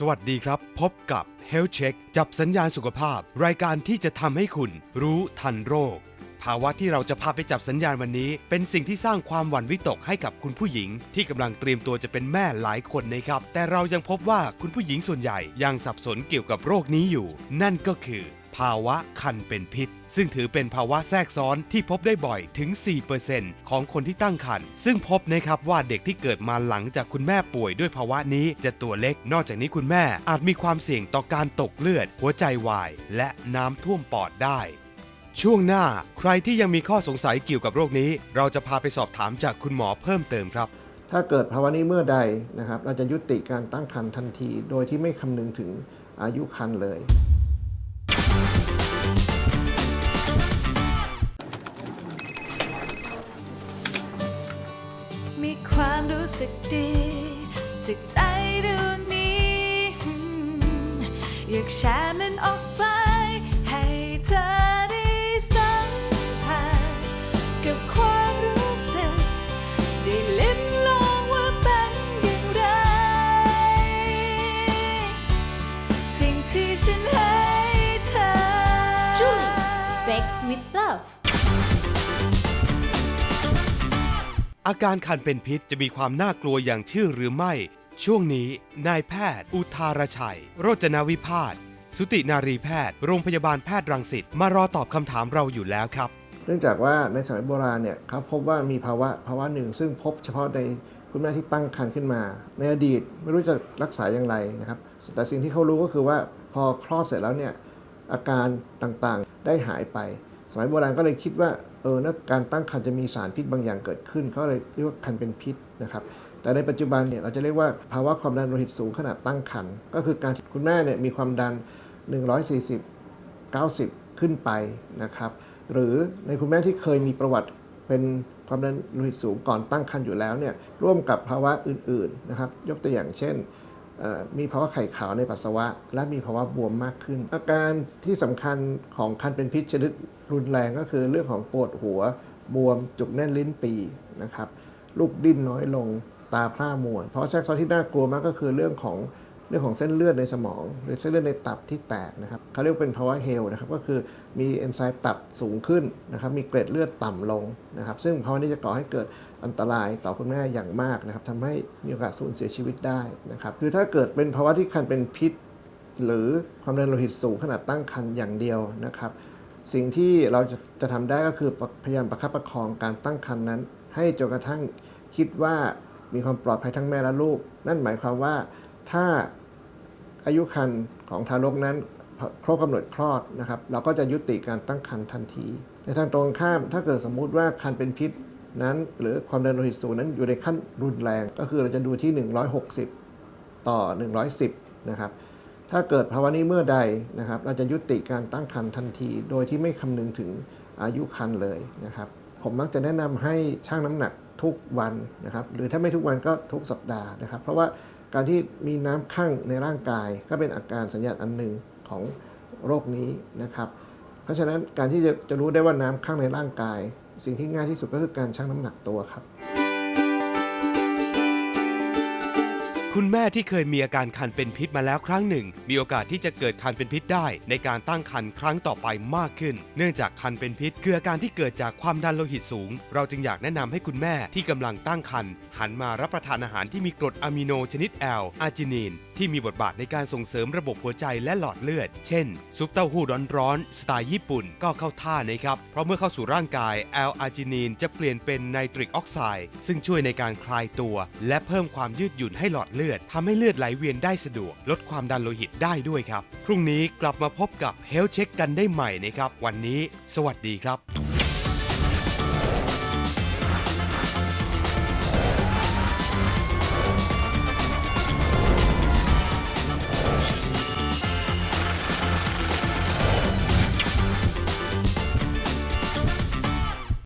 สวัสดีครับ พบกับ Health Check จับสัญญาณสุขภาพ รายการที่จะทำให้คุณรู้ทันโรค ภาวะที่เราจะพาไปจับสัญญาณวันนี้ เป็นสิ่งที่สร้างความหวั่นวิตกให้กับคุณผู้หญิง ที่กำลังเตรียมตัวจะเป็นแม่หลายคนนะครับ แต่เรายังพบว่าคุณผู้หญิงส่วนใหญ่ยังสับสนเกี่ยวกับโรคนี้อยู่ นั่นก็คือ ภาวะคันเป็นพิษ ซึ่งถือเป็นภาวะแทรกซ้อนที่พบได้บ่อยถึง 4%ของคนที่ตั้งครรภ์ซึ่งพบนะครับว่าเด็กที่เกิดมาหลังจากคุณแม่ป่วยด้วยภาวะนี้จะตัวเล็ก นอกจากนี้คุณแม่อาจมีความเสี่ยงต่อการตกเลือด หัวใจวาย และน้ำท่วมปอดได้ช่วงหน้าใครที่ยังมีข้อสงสัยเกี่ยวกับโรคนี้ เราจะพาไปสอบถามจากคุณหมอเพิ่มเติมครับ ถ้าเกิดภาวะนี้เมื่อใดนะครับ เราจะยุติการตั้งครรภ์ทันที โดยที่ไม่คำนึงถึงอายุครรภ์เลย มีความรู้สึกดีจากใจดวงนี้ อยากแชร์มันออกไป ให้เธอได้สัมผัสกับความรู้สึกได้ลิ้มลองว่าเป็นอย่างไร สิ่งที่ฉันให้เธอ Julie Bake with Love อาการคันเป็นพิษจะมีความน่ากลัวอย่างชื่อหรือไม่ ช่วงนี้ นายแพทย์ อุทารชัย โรจนาวิพาสสุตินารีแพทย์ โรงพยาบาลแพทย์รังสิตมารอตอบคำถามเราอยู่แล้วครับ เนื่องจากว่าในสมัยโบราณเนี่ยเขาพบว่ามีภาวะภาวะหนึ่ง ซึ่งพบเฉพาะในคุณแม่ที่ตั้งครรภ์ขึ้นมา ในอดีตไม่รู้จะรักษาอย่างไรนะครับ แต่สิ่งที่เขารู้ก็คือว่าพอคลอดเสร็จแล้วเนี่ยอาการต่างๆได้หายไป มัยโบราณก็เลยคิดว่าเออนะการตั้งครรภ์จะมีสารพิษบางอย่างเกิดขึ้นเขาเลยเรียกว่าคันเป็นพิษนะครับแต่ในปัจจุบันเนี่ยเราจะเรียกว่าภาวะความดันโลหิตสูงขณะตั้งครรภ์ก็คือการคุณแม่เนี่ยมีความดัน 140 90 ขึ้นไปนะครับหรือในคุณแม่ที่เคยมีประวัติเป็นความดันโลหิตสูงก่อนตั้งครรภ์อยู่แล้วเนี่ยร่วมกับภาวะอื่นๆนะครับยกตัวอย่างเช่นมีภาวะไข่ขาวในปัสสาวะ และมีภาวะบวมมากขึ้น อาการที่สำคัญของคันเป็นพิษชนิด รุนแรงก็คือเรื่องของปวดหัว บวมจุกแน่นลิ้นปีนะครับลูกดิ้นน้อยลงตาพร่ามัวเพราะแทรกซ้อนที่น่ากลัวมากก็คือเรื่องของเรื่องของเส้นเลือดในสมอง หรือเส้นเลือดในตับที่แตกนะครับเขาเรียกว่าเป็นภาวะเฮลนะครับก็คือมีเอนไซม์ตับสูงขึ้นนะครับมีเกล็ดเลือดต่ำลงนะครับซึ่งภาวะนี้จะก่อให้เกิดอันตรายต่อคุณแม่อย่างมากนะครับทำให้มีโอกาสสูญเสียชีวิตได้นะครับคือถ้าเกิดเป็นภาวะที่คันเป็นพิษ หรือความดันโลหิตสูงขนาดตั้งครรภ์อย่างเดียวนะครับ สิ่งที่เราจะจะทำได้ก็คือพยายามประคับประคองการตั้งครรภ์นั้น ให้จนกระทั่งคิดว่ามีความปลอดภัยทั้งแม่และลูก นั่นหมายความว่าถ้าอายุครรภ์ของทารกนั้นครบกำหนดคลอดนะครับ เราก็จะยุติการตั้งครรภ์ทันที ในทางตรงข้ามถ้าเกิดสมมุติว่าครรภ์เป็นพิษนั้น หรือความดันโลหิตสูงนั้นอยู่ในขั้นรุนแรง ก็คือเราจะดูที่ 160 ต่อ 110 นะครับ ถ้าเกิดภาวะนี้เมื่อใดนะครับ เราจะยุติการตั้งครรภ์ทันที โดยที่ไม่คำนึงถึงอายุครรภ์เลยนะครับ ผมมักจะแนะนำให้ชั่งน้ำหนักทุกวันนะครับ หรือถ้าไม่ทุกวันก็ทุกสัปดาห์นะครับ เพราะว่าการที่มีน้ำข้างในร่างกาย ก็เป็นอาการสัญญาณอันหนึ่งของโรคนี้นะครับ เพราะฉะนั้นการที่จะจะรู้ได้ว่าน้ำข้างในร่างกาย สิ่งที่ง่ายที่สุดก็คือการชั่งน้ำหนักตัวครับ คุณแม่ที่เคยมีอาการคันเป็นพิษมาแล้วครั้งหนึ่ง มีโอกาสที่จะเกิดคันเป็นพิษได้ ในการตั้งครรภ์ครั้งต่อไปมากขึ้น เนื่องจากคันเป็นพิษคืออาการที่เกิดจากความดันโลหิตสูง เราจึงอยากแนะนำให้คุณแม่ที่กำลังตั้งครรภ์หันมารับประทานอาหารที่มีกรดอะมิโนชนิดแอลอาร์จินีนที่มีบทบาทในการส่งเสริมระบบหัวใจและหลอดเลือด เช่น ซุปเต้าหู้ร้อนๆสไตล์ญี่ปุ่นก็เข้าท่านะครับ เพราะเมื่อเข้าสู่ร่างกายแอลอาร์จินีนจะเปลี่ยนเป็นไนตริกออกไซด์ซึ่งช่วยในการคลายตัว และเพิ่มความยืดหยุ่นให้หลอดเลือดทำให้เลือดไหลเวียนได้สะดวก ลดความดันโลหิตได้ด้วยครับ พรุ่งนี้กลับมาพบกับเฮลเช็คกันได้ใหม่นะครับ วันนี้ สวัสดีครับ